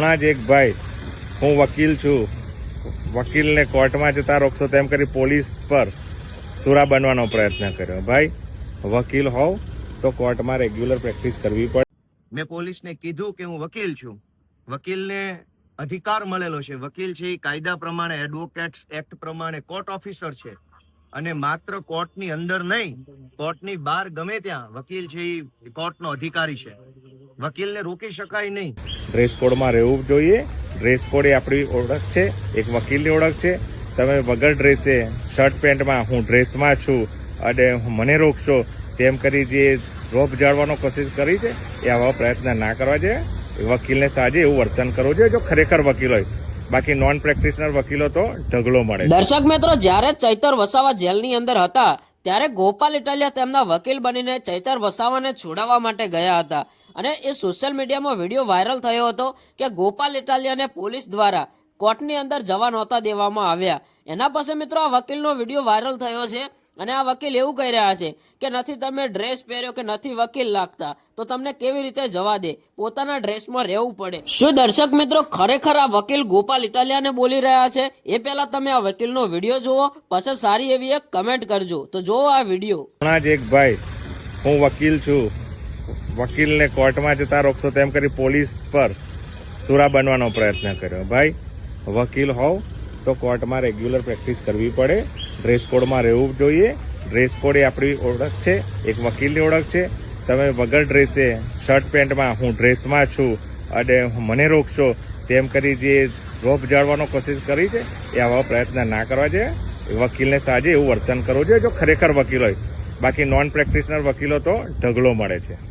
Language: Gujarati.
હમણાં જ એક ભાઈ, હું વકીલ છું. વકીલને કોર્ટમાં જતા રોકશો તેમ કરી પોલીસ પર સુરા બનવાનો પ્રયત્ન કર્યો. ભાઈ, વકીલ હોવ તો કોર્ટમાં રેગ્યુલર પ્રેક્ટિસ કરવી પડે. મેં પોલીસને કીધું કે હું વકીલ છું. વકીલને અધિકાર મળેલો છે. વકીલ છે એ કાયદા પ્રમાણે એડવોકેટ્સ એક્ટ પ્રમાણે કોર્ટ ઓફિસર છે. અને માત્ર કોર્ટની અંદર નહીં, કોર્ટની બહાર ગમે ત્યાં, વકીલ છે એ કોર્ટનો અધિકારી છે. વકીલને રોકી શકાય નહીં. ડ્રેસ કોડમાં રહેવું જોઈએ. ડ્રેસ કોડ એ આપણી ઓળખ છે, એક વકીલની ઓળખ છે. તમે વગર ડ્રેસે શર્ટ પેન્ટમાં હું ડ્રેસમાં છું અને મને રોકશો, તેમ કરી જે રોપ જાળવાનો કોશિશ કરી છે, એ આવા પ્રયત્ન ના કરવા જોઈએ. વકીલને સાજે એવું વર્તન કરવું જોઈએ, જો ખરેખર વકીલ હોય. બાકી નોન પ્રેક્ટિશનર વકીલો તો ઢગલો મળે દર્શક મિત્રો, જ્યારે ચૈતર વસાવા જેલની અંદર હતા, ત્યારે ગોપાલ ઇટાલિયા તેમના વકીલ બનીને ચૈતર વસાવાને છોડાવવા માટે ગયા હતા. અને એ સોશિયલ મીડિયામાં વીડિયો વાયરલ થયો હતો કે ગોપાલ ઇટાલિયાને પોલીસ દ્વારા કોર્ટની અંદર જવા નહોતા દેવામાં આવ્યા. એના પછી મિત્રો, આ વકીલનો વીડિયો વાયરલ થયો છે. અને આ વકીલ એવું કહી રહ્યા છે કે નથી તમે ડ્રેસ પહેર્યો કે નથી વકીલ લાગતા, તો તમને કેવી રીતે જવા દે? પોતાના ડ્રેસમાં રહેવું પડે. શું દર્શક મિત્રો ખરેખર આ વકીલ ગોપાલ ઇટાલિયાને બોલી રહ્યા છે? એ પહેલા તમે આ વકીલનો વીડિયો જુઓ, પછી સારી એવી એક કમેન્ટ કરજો. તો જુઓ આ વીડિયો. હમણાં એક ભાઈ, હું વકીલ છું. વકીલને કોર્ટમાં જતા રોકશો તેમ કરી પોલીસ પર સુરા બનવાનો પ્રયત્ન કર્યો. ભાઈ, વકીલ હોવ તો કોર્ટમાં રેગ્યુલર પ્રેક્ટિસ કરવી પડે. ડ્રેસ કોડમાં રહેવું જોઈએ. ડ્રેસ કોડ એ આપણી ઓળખ છે. એક વકીલની ઓળખ છે. તમે વગર ડ્રેસે શર્ટ પેન્ટમાં હું ડ્રેસમાં છું અને મને રોકશો, તેમ કરી જે રોપ જાળવાનો કોશિશ કરી છે, એ આવા પ્રયત્ન ના કરવા જોઈએ. વકીલને સાજે એવું વર્તન કરવું જોઈએ, જો ખરેખર વકીલ હોય. બાકી નોન પ્રેક્ટિશનર વકીલો તો ઢગલો મળે છે.